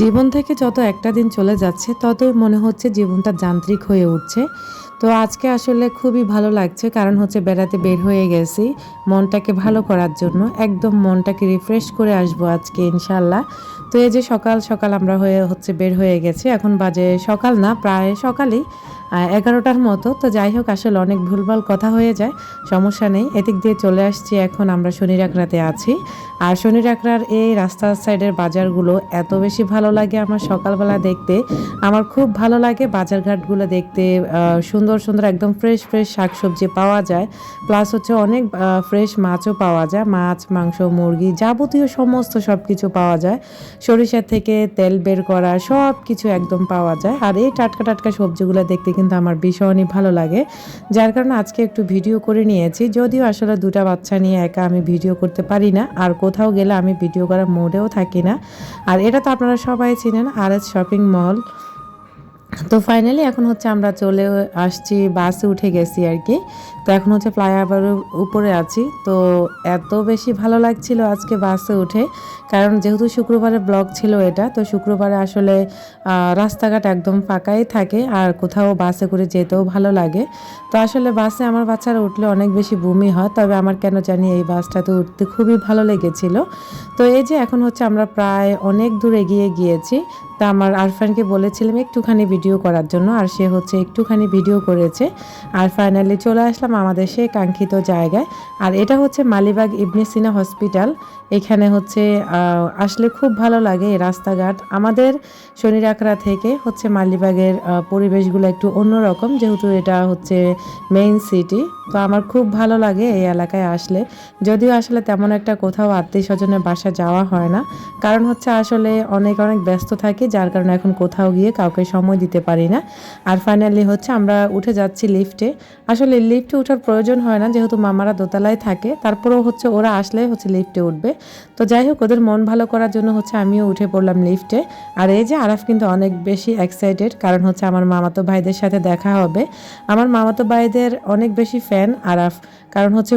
জীবন থেকে যত একটা দিন চলে যাচ্ছে, ততই মনে হচ্ছে জীবনটা যান্ত্রিক হয়ে উঠছে। তো আজকে আসলে খুবই ভালো লাগছে, কারণ হচ্ছে বেড়াতে বের হয়ে গেছি মনটাকে ভালো করার জন্য। একদম মনটাকে রিফ্রেশ করে আসব আজকে ইনশাল্লাহ তো এই যে সকাল সকাল আমরা হয়ে হচ্ছে বের হয়ে গেছি, এখন বাজে সকাল না, প্রায় সকালেই এগারোটার মতো। তো যাই হোক, আসলে অনেক ভুলভাল কথা হয়ে যায়, সমস্যা নেই। এদিক দিয়ে চলে আসছি, এখন আমরা শনি রাখরাতে আছি। আর শনি রাখরার এই রাস্তার সাইডের বাজারগুলো এত বেশি ভালো লাগে আমার সকালবেলা দেখতে। আমার খুব ভালো লাগে বাজারঘাটগুলো দেখতে। সুন্দর সুন্দর একদম ফ্রেশ ফ্রেশ শাকসবজি পাওয়া যায়। প্লাস হচ্ছে অনেক ফ্রেশ মাছও পাওয়া যায়। মাছ, মাংস, মুরগি যাবতীয় সমস্ত সব কিছু পাওয়া যায়। সরিষা থেকে তেল বের করা সব কিছু একদম পাওয়া যায়। আর এই টাটকা টাটকা সবজিগুলো দেখতে কিন্তু আমার ভীষণই ভালো লাগে। যার কারণে আজকে একটু ভিডিও করে নিয়েছি। যদিও আসলে দুটা বাচ্চা নিয়ে একা আমি ভিডিও করতে পারি না। আর কোথাও গেলে আমি ভিডিও করার মোডেও থাকি না। আর এটা তো আপনারা সবাই চিনেন আর এস শপিং মল। তো ফাইনালি এখন হচ্ছে আমরা চলে আসছি বাসে উঠে গেছি আর কি তো এখন হচ্ছে ফ্লাইওভারের উপরে আছি। তো এত বেশি ভালো লাগছিল আজকে বাসে উঠে। কারণ যেহেতু শুক্রবারে ব্লগ ছিল এটা, তো শুক্রবারে আসলে রাস্তাঘাট একদম ফাঁকাই থাকে আর কোথাও বাসে করে যেতেও ভালো লাগে। তো আসলে বাসে আমার বাচ্চারা উঠলে অনেক বেশি বমি হয়, তবে আমার কেন জানি এই বাসটাতে উঠতে খুবই ভালো লেগেছিল। তো এই যে এখন হচ্ছে আমরা প্রায় অনেক দূর এগিয়ে গিয়েছি। তা আমার আরফানকে বলেছিলাম একটুখানি ভিডিও করার জন্য, আর সে হচ্ছে একটুখানি ভিডিও করেছে। আর ফাইনালি চলে আসলাম আমাদের সেই কাঙ্ক্ষিত জায়গায়। আর এটা হচ্ছে মালিবাগ ইবনে সিনা হসপিটাল এখানে হচ্ছে আসলে খুব ভালো লাগে রাস্তাঘাট। আমাদের শনিরাকড়া থেকে হচ্ছে মালিবাগের পরিবেশগুলো একটু অন্যরকম, যেহেতু এটা হচ্ছে মেইন সিটি তো আমার খুব ভালো লাগে এই এলাকায় আসলে। যদিও আসলে তেমন একটা কোথাও আত্মীয় স্বজনের বাসা যাওয়া হয় না। কারণ হচ্ছে আসলে অনেক অনেক ব্যস্ত থাকি যার কারণে এখন কোথাও গিয়ে কাউকে সময় দিতে পারি না। আর ফাইনালি হচ্ছে আমরা উঠে যাচ্ছি লিফটে আসলে লিফটে ওঠার প্রয়োজন হয় না, যেহেতু মামারা দোতলায় থাকে, তারপরেও হচ্ছে ওরা আসলে হচ্ছে লিফটে উঠবে। তো যাই হোক, ওদের মন ভালো করার জন্য হচ্ছে আমিও উঠে পড়লাম লিফটে আর এই যে আরাফ কিন্তু অনেক বেশি এক্সাইটেড কারণ হচ্ছে আমার মামাতো ভাইদের সাথে দেখা হবে। আমার মামাতো ভাইদের অনেক বেশি ফ্যান আরাফ। কারণ হচ্ছে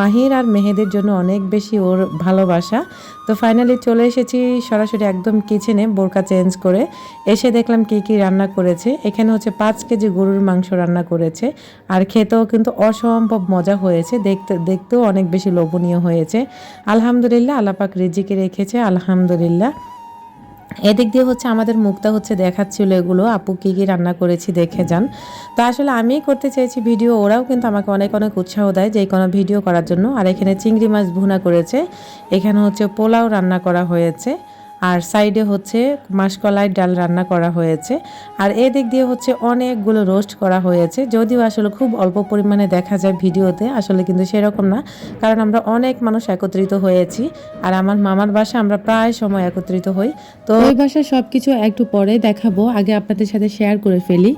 মাহির আর মেহেদের জন্য অনেক বেশি ওর ভালোবাসা। তো ফাইনালি চলে এসেছি সরাসরি একদম কিচেনে বোরকা চেঞ্জ করে। এসে দেখলাম কি কি রান্না করেছে। এখানে হচ্ছে পাঁচ কেজি গরুর মাংস রান্না করেছে। আর খেতেও কিন্তু অসম্ভব মজা হয়েছে। দেখতে, দেখতেও অনেক বেশি লোভনীয় হয়েছে। আলহামদুলিল্লাহ আল্লাপাক রিজিকে রেখেছে। আলহামদুলিল্লাহ। এদিক দিয়ে হচ্ছে আমাদের মুক্তা হচ্ছে দেখাচ্ছিল এগুলো। আপু কি কী রান্না করেছি দেখে যান। তো আসলে আমিই করতে চেয়েছি ভিডিও, ওরাও কিন্তু আমাকে অনেক অনেক উৎসাহ দেয় যে কোনো ভিডিও করার জন্য। আর এখানে চিংড়ি মাছ ভুনা করেছে। এখানে হচ্ছে পোলাও রান্না করা হয়েছে। আর সাইডে হচ্ছে মাসকলাই ডাল রান্না করা হয়েছে। আর এদিক দিয়ে হচ্ছে অনেকগুলো রোস্ট করা হয়েছে। যদিও আসলে খুব অল্প পরিমাণে দেখা যায় ভিডিওতে, আসলে কিন্তু সেরকম না। কারণ আমরা অনেক মানুষ একত্রিত হয়েছি আর আমার মামার বাসা আমরা প্রায় সময় একত্রিত হই। তো ওই বাসায় সব কিছু একটু পরে দেখাবো, আগে আপনাদের সাথে শেয়ার করে ফেলি।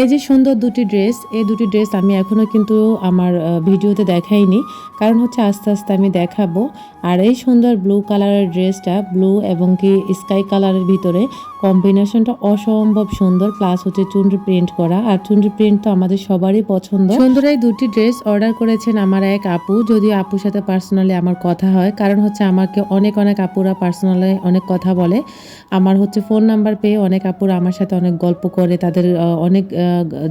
এই যে সুন্দর দুটি ড্রেস এই দুটি ড্রেস আমি এখনও কিন্তু আমার ভিডিওতে দেখাইনি। কারণ হচ্ছে আস্তে আস্তে আমি দেখাবো। আর এই সুন্দর ব্লু কালারের ড্রেসটা ব্লু এবং কি স্কাই কালারের ভিতরে কম্বিনেশনটা অসম্ভব সুন্দর প্লাস হচ্ছে চুনরি প্রিন্ট করা। আর চুনরি প্রিন্ট তো আমাদের সবারই পছন্দ। সুন্দর এই দুটি ড্রেস অর্ডার করেছেন আমার এক আপু, যদিও আপুর সাথে পার্সোনালি আমার কথা হয়। কারণ হচ্ছে আমাকে অনেক অনেক আপুরা পার্সোনালি অনেক কথা বলে। আমার হচ্ছে ফোন নাম্বার পেয়ে অনেক আপুরা আমার সাথে অনেক গল্প করে, তাদের অনেক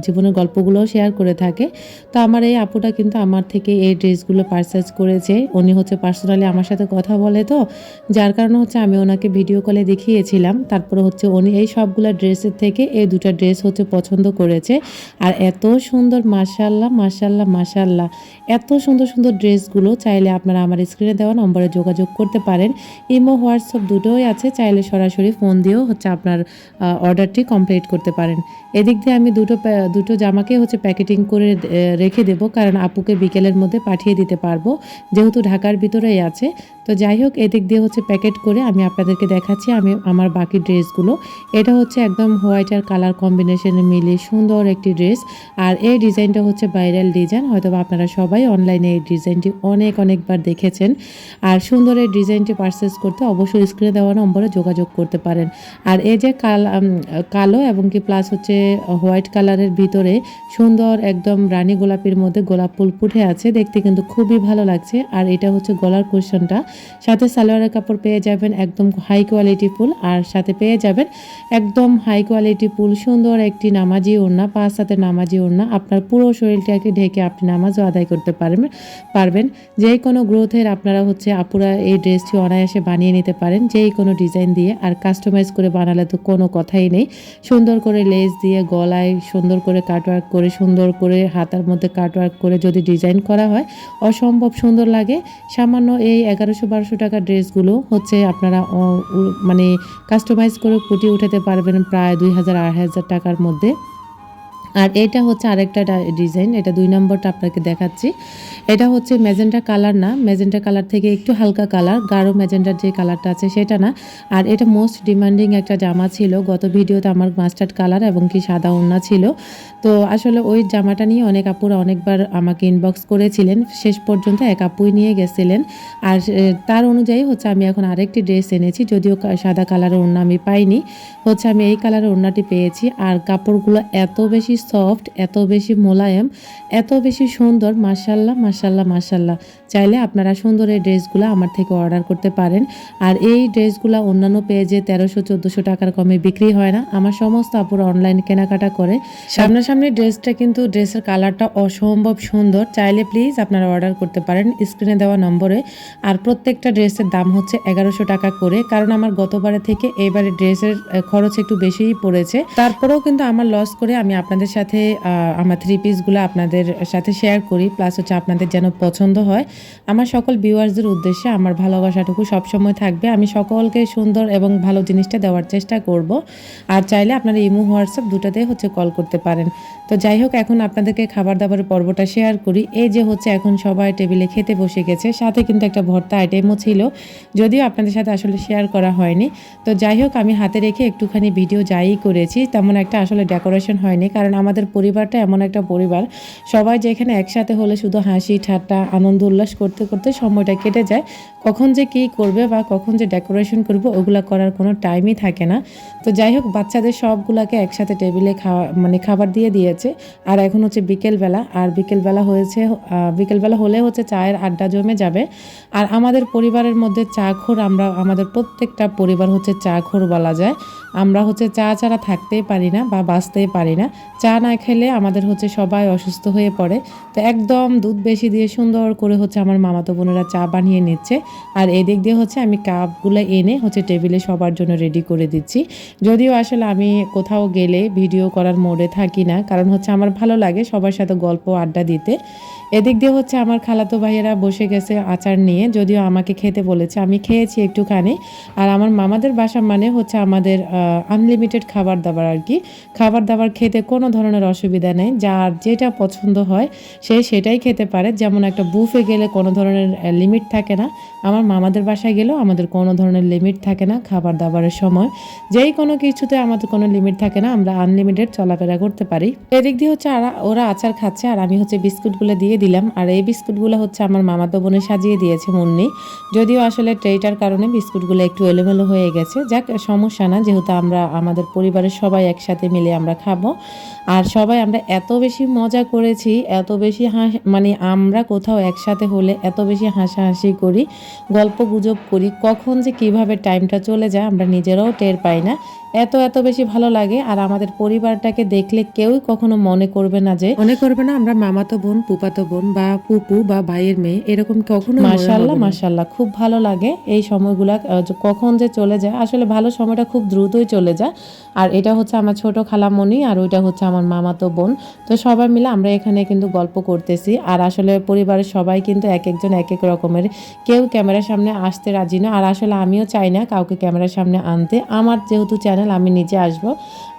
জীবনের গল্পগুলোও শেয়ার করে থাকে। তো আমার এই আপুটা কিন্তু আমার থেকে এই ড্রেসগুলো পারচেজ করেছে। উনি হচ্ছে পার্সোনালি আমার সাথে কথা বলে তো। যার কারণে হচ্ছে আমি ওনাকে ভিডিও কলে দেখিয়েছিলাম। তারপরে হচ্ছে উনি এই সবগুলো ড্রেসের থেকে এই দুটো ড্রেস হচ্ছে পছন্দ করেছে। আর এত সুন্দর মাশাল্লাহ মাশাল্লাহ মাশাল্লাহ এত সুন্দর সুন্দর ড্রেসগুলো চাইলে আপনারা আমার স্ক্রিনে দেওয়া নম্বরে যোগাযোগ করতে পারেন। ইমো, হোয়াটসঅ্যাপ দুটোই আছে, চাইলে সরাসরি ফোন দিয়েও হচ্ছে আপনার অর্ডারটি কমপ্লিট করতে পারেন। এদিক দিয়ে আমি দুটো দুটো জামাকে হচ্ছে প্যাকেটিং করে রেখে দেবো, কারণ আপুকে বিকেলের মধ্যে পাঠিয়ে দিতে পারব, যেহেতু ঢাকার ভিতরেই আছে। তো যাই হোক, এদিক দিয়ে হচ্ছে প্যাকেট করে আমি আপনাদেরকে দেখাচ্ছি, আমি, আমার বাকি ড্রেসগুলো। এটা হচ্ছে একদম হোয়াইট আর কালার কম্বিনেশনে মিলে সুন্দর একটি ড্রেস আর এই ডিজাইনটা হচ্ছে ভাইরাল ডিজাইন হয়তো আপনারা সবাই অনলাইনে এই ডিজাইনটি অনেক, অনেকবার দেখেছেন। আর সুন্দর এই ডিজাইনটি পারচেস করতে অবশ্যই স্ক্রিনে দেওয়া নম্বরে যোগাযোগ করতে পারেন। আর এই যে কাল কালো এবং কি প্লাস হচ্ছে হোয়াইট কালারের ভিতরে সুন্দর একদম রানী গোলাপির মধ্যে গোলাপ ফুল ফুটে আছে। দেখতে কিন্তু খুবই ভালো লাগছে। আর এটা হচ্ছে গলার কুশনটা সাথে সালোয়ারের কাপড় পেয়ে যাবেন একদম হাই কোয়ালিটি ফুল। আর সাথে পেয়ে যাবেন একদম হাই কোয়ালিটি ফুল সুন্দর একটি নামাজি ওড়না, পাঁচ হাতে নামাজি ওড়না। আপনার পুরো শরীরটাকে ঢেকে আপনি নামাজও আদায় করতে পারবেন পারবেন। যে কোনো গ্রোথের আপনারা হচ্ছে আপুরা এই ড্রেসটি অনায়াসে বানিয়ে নিতে পারেন যেই কোনো ডিজাইন দিয়ে। আর কাস্টমাইজ করে বানালে তো কোনো কথাই নেই। সুন্দর করে লেস দিয়ে, গলায় সুন্দর করে কাটওয়ার্ক করে, সুন্দর করে হাতার মধ্যে কাটওয়ার্ক করে যদি ডিজাইন করা হয়, অসম্ভব সুন্দর লাগে। সামান্য এই এগারোশো বারোশো টাকার ড্রেসগুলো হচ্ছে আপনারা মানে কাস্টমাইজ করে ফুটিয়ে উঠাতে পারবেন প্রায় দুই হাজার আড়াই হাজার টাকার মধ্যে। আর এটা হচ্ছে আরেকটা ডিজাইন, এটা দুই নম্বরটা আপনাকে দেখাচ্ছি। এটা হচ্ছে ম্যাজেন্টা কালার না, ম্যাজেন্টা কালার থেকে একটু হালকা কালার, গাঢ় ম্যাজেন্টার যে কালারটা আছে সেটা না। আর এটা মোস্ট ডিমান্ডিং একটা জামা ছিল, গত ভিডিওতে আমার মাস্টার্ড কালার এবং কি সাদা ওড়না ছিল। তো আসলে ওই জামাটা নিয়ে অনেক আপুরা অনেকবার আমাকে ইনবক্স করেছিলেন, শেষ পর্যন্ত এক আপুই নিয়ে গেছিলেন। আর তার অনুযায়ী হচ্ছে আমি এখন আরেকটি ড্রেস এনেছি, যদিও সাদা কালারের ওড়না আমি পাইনি। হচ্ছে আমি এই কালারের ওড়নাটি পেয়েছি, আর কাপড়গুলো এত বেশি সফট এত বেশি মোলায়েম, এত বেশি সুন্দর মার্শাল্লাহ মার্শাল্লাহ মার্শাল্লাহ চাইলে আপনারা সুন্দর এই ড্রেসগুলো আমার থেকে অর্ডার করতে পারেন। আর এই ড্রেসগুলো অন্যান্য পেজে তেরোশো, চোদ্দোশো টাকার কমে বিক্রি হয় না। আমার সমস্ত আপুরা অনলাইন কেনাকাটা করে। সামনাসামনি ড্রেসটা কিন্তু ড্রেসের কালারটা অসম্ভব সুন্দর। চাইলে প্লিজ আপনারা অর্ডার করতে পারেন স্ক্রিনে দেওয়া নম্বরে। আর প্রত্যেকটা ড্রেসের দাম হচ্ছে এগারোশো টাকা করে। কারণ আমার গতবারে থেকে এবারে ড্রেসের খরচ একটু বেশিই পড়েছে। তারপরেও কিন্তু আমার লস করে আমি আপনাদের সাথে আমার থ্রি পিসগুলো আপনাদের সাথে শেয়ার করি প্লাস হচ্ছে আপনাদের যেন পছন্দ হয়। আমার সকল ভিউয়ার্সদের উদ্দেশ্যে আমার ভালোবাসাটুকু সবসময় থাকবে। আমি সকলকে সুন্দর এবং ভালো জিনিসটা দেওয়ার চেষ্টা করব। আর চাইলে আপনারা ইমো, হোয়াটসঅ্যাপ দুটাতেই হচ্ছে কল করতে পারেন। তো যাই হোক, এখন আপনাদেরকে খাবার দাবারের পর্বটা শেয়ার করি। এই যে হচ্ছে এখন সবাই টেবিলে খেতে বসে গেছে, সাথে কিন্তু একটা ভর্তা আইটেমও ছিল, যদিও আপনাদের সাথে আসলে শেয়ার করা হয়নি। তো যাই হোক, আমি হাতে রেখে একটুখানি ভিডিও যাই করেছি, তেমন একটা আসলে ডেকোরেশন হয়নি, কারণ আমাদের পরিবারটা এমন একটা পরিবার। সবাই যেখানে একসাথে হলে শুধু হাসি, ঠাট্টা, আনন্দ, উল্লাস করতে করতে সময়টা কেটে যায়। কখন যে কী করবে বা কখন যে ডেকোরেশন করবে, ওগুলা করার কোনো টাইমই থাকে না। তো যাই হোক, বাচ্চাদের সবগুলাকে একসাথে টেবিলে খাওয়া মানে খাবার দিয়ে দিয়েছে। আর এখন হচ্ছে বিকেলবেলা, আর বিকেলবেলা হয়েছে বিকেলবেলা হলে হচ্ছে চায়ের আড্ডা জমে যাবে। আর আমাদের পরিবারের মধ্যে চা খোর আমরা, আমাদের প্রত্যেকটা পরিবার হচ্ছে চা খোর বলা যায়। আমরা হচ্ছে চা ছাড়া থাকতেই পারি না বা বাঁচতেই পারি না। চা না খেলে আমাদের হচ্ছে সবাই অসুস্থ হয়ে পড়ে। তো একদম দুধ বেশি দিয়ে সুন্দর করে হচ্ছে আমার মামাতো বোনেরা চা বানিয়ে নিচ্ছে। আর এদিক দিয়ে হচ্ছে আমি কাপগুলো এনে হচ্ছে টেবিলে সবার জন্য রেডি করে দিচ্ছি। যদিও আসলে আমি কোথাও গেলে ভিডিও করার মোডে থাকি না, কারণ হচ্ছে আমার ভালো লাগে সবার সাথে গল্প আড্ডা দিতে। এদিক দিয়ে হচ্ছে আমার খালাতো ভাইয়েরা বসে গেছে আচার নিয়ে, যদিও আমাকে খেতে বলেছে, আমি খেয়েছি একটুখানি। আর আমার মামাদের বাসা মানে হচ্ছে আমাদের আনলিমিটেড খাবার দাবার আর কি। খাবার দাবার খেতে কোনো ধরনের অসুবিধা নেই। যার যেটা পছন্দ হয়, সে সেটাই খেতে পারে। যেমন একটা বুফে গেলে কোনো ধরনের লিমিট থাকে না। আমার মামাদের বাসায় গেলেও আমাদের কোনো ধরনের লিমিট থাকে না খাবার দাবারের সময়। যেই কোনো কিছুতে আমাদের কোনো লিমিট থাকে না, আমরা আনলিমিটেড চলাফেরা করতে পারি। এদিক দিয়ে হচ্ছে ওরা আচার খাচ্ছে, আর আমি হচ্ছে বিস্কুটগুলো দিয়ে দিলাম। আর এই বিস্কুটগুলো হচ্ছে আমার মামাতো বোনে সাজিয়ে দিয়েছে মুন্নি। যদিও আসলে ট্রেটার কারণে বিস্কুটগুলো একটু এলোমেলো হয়ে গেছে। যাক, সমস্যা না, যেহেতু আমরা, আমাদের পরিবারের সবাই একসাথে মিলে আমরা খাব। আর সবাই আমরা এত বেশি মজা করেছি, এত বেশি হাস মানে আমরা কোথাও একসাথে হলে এত বেশি হাসাহাসি করি, গল্প গুজব করি, কখন যে কীভাবে টাইমটা চলে যায় আমরা নিজেরাও টের পাই না। এত এত বেশি ভালো লাগে আর আমাদের পরিবারটাকে দেখলে কেউই কখনো মনে করবে না যে মনে করবে না আমরা মামাতো বোন পুপাতো বোন বা পুপু বা ভাইয়ের মেয়ে এরকম কখনো মাশাল্লাহ মাশাল্লাহ খুব ভালো লাগে এই সময়গুলা কখন যে চলে যায়। আসলে ভালো সময়টা খুব দ্রুতই চলে যায়। আর এটা হচ্ছে আমার ছোট খালামণি আর ওইটা হচ্ছে আমার মামাতো বোন। তো সবাই মিলে আমরা এখানে কিন্তু গল্প করতেছি। আর আসলে পরিবারের সবাই কিন্তু এক একজন এক এক রকমের। কেউ ক্যামেরার সামনে আসতে রাজি না। আর আসলে আমিও চাই না কাউকে ক্যামেরার সামনে আনতে। আমার যেহেতু চ্যানেল আমি নিজে আসব।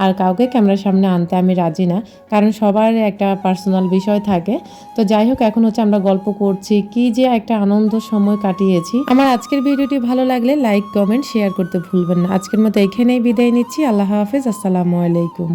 আর কাউকে ক্যামেরার সামনে আনতে আমি রাজি না, কারণ সবার একটা পার্সোনাল বিষয় থাকে। তো যাই হোক, এখন হচ্ছে আমরা গল্প করছি, কি যে একটা আনন্দ সময় কাটিয়েছি। আমার আজকের ভিডিওটি ভালো লাগলে লাইক কমেন্ট শেয়ার করতে ভুলবেন না। আজকের মতো এখানেই বিদায় নিচ্ছি। আল্লাহ হাফেজ, আসসালামু আলাইকুম।